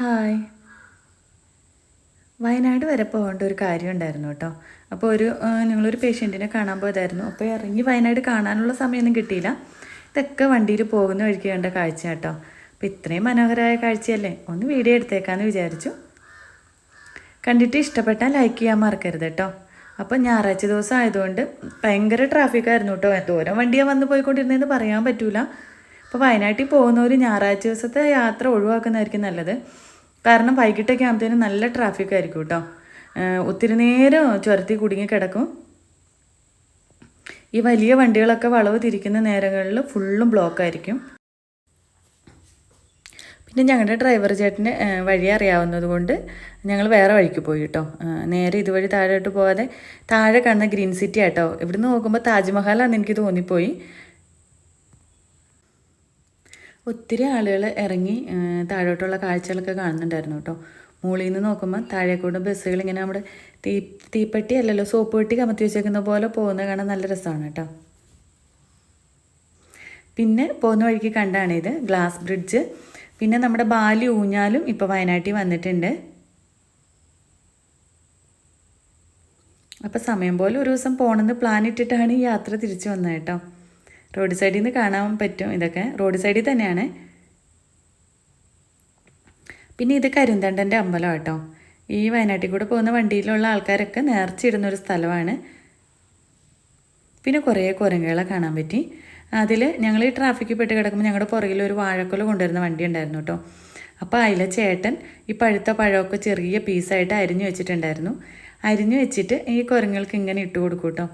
Hi. Wayanad വരെ പോകേണ്ട ഒരു കാര്യം ഉണ്ടായിരുന്നു കേട്ടോ. അപ്പോൾ ഒരു ഞങ്ങളൊരു പേഷ്യന്റിനെ കാണാൻ പോയതായിരുന്നു. അപ്പോൾ ഇറങ്ങി വയനാട് കാണാനുള്ള സമയമൊന്നും കിട്ടിയില്ല. ഇതൊക്കെ വണ്ടിയിൽ പോകുന്ന വഴിക്ക് കണ്ട കാഴ്ച കേട്ടോ. അപ്പോൾ ഇത്രയും മനോഹരമായ കാഴ്ചയല്ലേ? ഒന്ന് വീഡിയോ എടുത്തേക്കാന്ന് വിചാരിച്ചു. കണ്ടിട്ട് ഇഷ്ടപ്പെട്ടാൽ ലൈക്ക് ചെയ്യാൻ മറക്കരുത് കേട്ടോ. അപ്പോൾ ഞായറാഴ്ച ദിവസം ആയതുകൊണ്ട് ഭയങ്കര ട്രാഫിക്കായിരുന്നു കേട്ടോ. ദൂരം വണ്ടിയാണ് വന്ന് പോയിക്കൊണ്ടിരുന്നതെന്ന് പറയാൻ പറ്റൂല. അപ്പോൾ വയനാട്ടിൽ പോകുന്നവർ ഞായറാഴ്ച ദിവസത്തെ യാത്ര ഒഴിവാക്കുന്നതായിരിക്കും നല്ലത്. കാരണം വൈകിട്ടൊക്കെ ആകുമ്പോഴത്തേനും നല്ല ട്രാഫിക് ആയിരിക്കും കേട്ടോ ഒത്തിരി നേരം ചുരത്തി കുടുങ്ങി കിടക്കും. ഈ വലിയ വണ്ടികളൊക്കെ വളവ് തിരിക്കുന്ന നേരങ്ങളിൽ ഫുള്ളും ബ്ലോക്ക് ആയിരിക്കും. പിന്നെ ഞങ്ങളുടെ ഡ്രൈവർ ചേട്ടന് വഴി അറിയാവുന്നത് കൊണ്ട് ഞങ്ങൾ വേറെ വഴിക്ക് പോയി കേട്ടോ നേരെ ഇതുവഴി താഴോട്ട് പോകാതെ താഴെ കാണുന്ന ഗ്രീൻ സിറ്റി ആട്ടോ. ഇവിടുന്ന് നോക്കുമ്പോൾ താജ്മഹലാണെന്ന് എനിക്ക് തോന്നിപ്പോയി. ഒത്തിരി ആളുകൾ ഇറങ്ങി താഴോട്ടുള്ള കാഴ്ചകളൊക്കെ കാണുന്നുണ്ടായിരുന്നു കേട്ടോ. മുകളിൽ നിന്ന് നോക്കുമ്പോൾ താഴേക്കൂടെ ബസ്സുകൾ ഇങ്ങനെ നമ്മുടെ തീ തീപ്പെട്ടി അല്ലല്ലോ സോപ്പ് പെട്ടി കമത്തി വെച്ചേക്കുന്ന പോലെ പോകുന്നത് കാണാൻ നല്ല രസമാണ് കേട്ടോ. പിന്നെ പോകുന്ന വഴിക്ക് കണ്ടാണ് ഇത് ഗ്ലാസ് ബ്രിഡ്ജ്. പിന്നെ നമ്മുടെ ബാലി ഊഞ്ഞാലും ഇപ്പോൾ വയനാട്ടിൽ വന്നിട്ടുണ്ട്. അപ്പോൾ സമയം പോലെ ഒരു ദിവസം പോകണമെന്ന് പ്ലാൻ ഇട്ടിട്ടാണ് ഈ യാത്ര തിരിച്ചു വന്നത് കേട്ടോ. റോഡ് സൈഡിൽ നിന്ന് കാണാൻ പറ്റും. ഇതൊക്കെ റോഡ് സൈഡിൽ തന്നെയാണ്. പിന്നെ ഇത് കരിന്തണ്ടന്റെ അമ്പലം കേട്ടോ ഈ വയനാട്ടിൽ കൂടെ പോകുന്ന വണ്ടിയിലുള്ള ആൾക്കാരൊക്കെ നേർച്ചിടുന്നൊരു സ്ഥലമാണ്. പിന്നെ കുറേ കുരങ്ങുകളെ കാണാൻ പറ്റി. അതിൽ ഞങ്ങൾ ഈ ട്രാഫിക്കിൽ പെട്ട് കിടക്കുമ്പോൾ ഞങ്ങളുടെ പുറകിൽ ഒരു വാഴക്കൊല കൊണ്ടുവരുന്ന വണ്ടി ഉണ്ടായിരുന്നു കേട്ടോ അപ്പോൾ അതിലെ ചേട്ടൻ ഈ പഴുത്ത പഴമൊക്കെ ചെറിയ പീസായിട്ട് അരിഞ്ഞു വെച്ചിട്ടുണ്ടായിരുന്നു. അരിഞ്ഞു വെച്ചിട്ട് ഈ കുരങ്ങുകൾക്ക് ഇങ്ങനെ ഇട്ട് കൊടുക്കും കേട്ടോ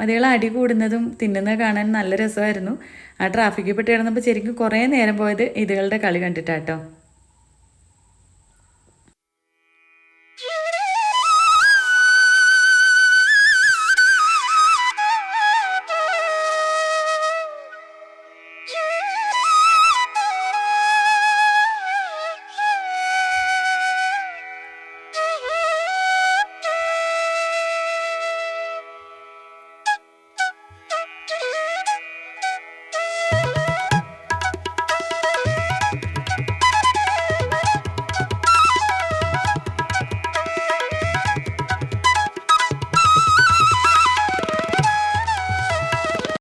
അതുകൾ അടി കൂടുന്നതും തിന്നുന്നത് കാണാൻ നല്ല രസമായിരുന്നു. ആ ട്രാഫിക്കിൽ പെട്ട് കിടന്നപ്പോൾ ശരിക്കും കുറേ നേരം പോയത് ഇതുകളുടെ കളി കണ്ടിട്ടാട്ടോ.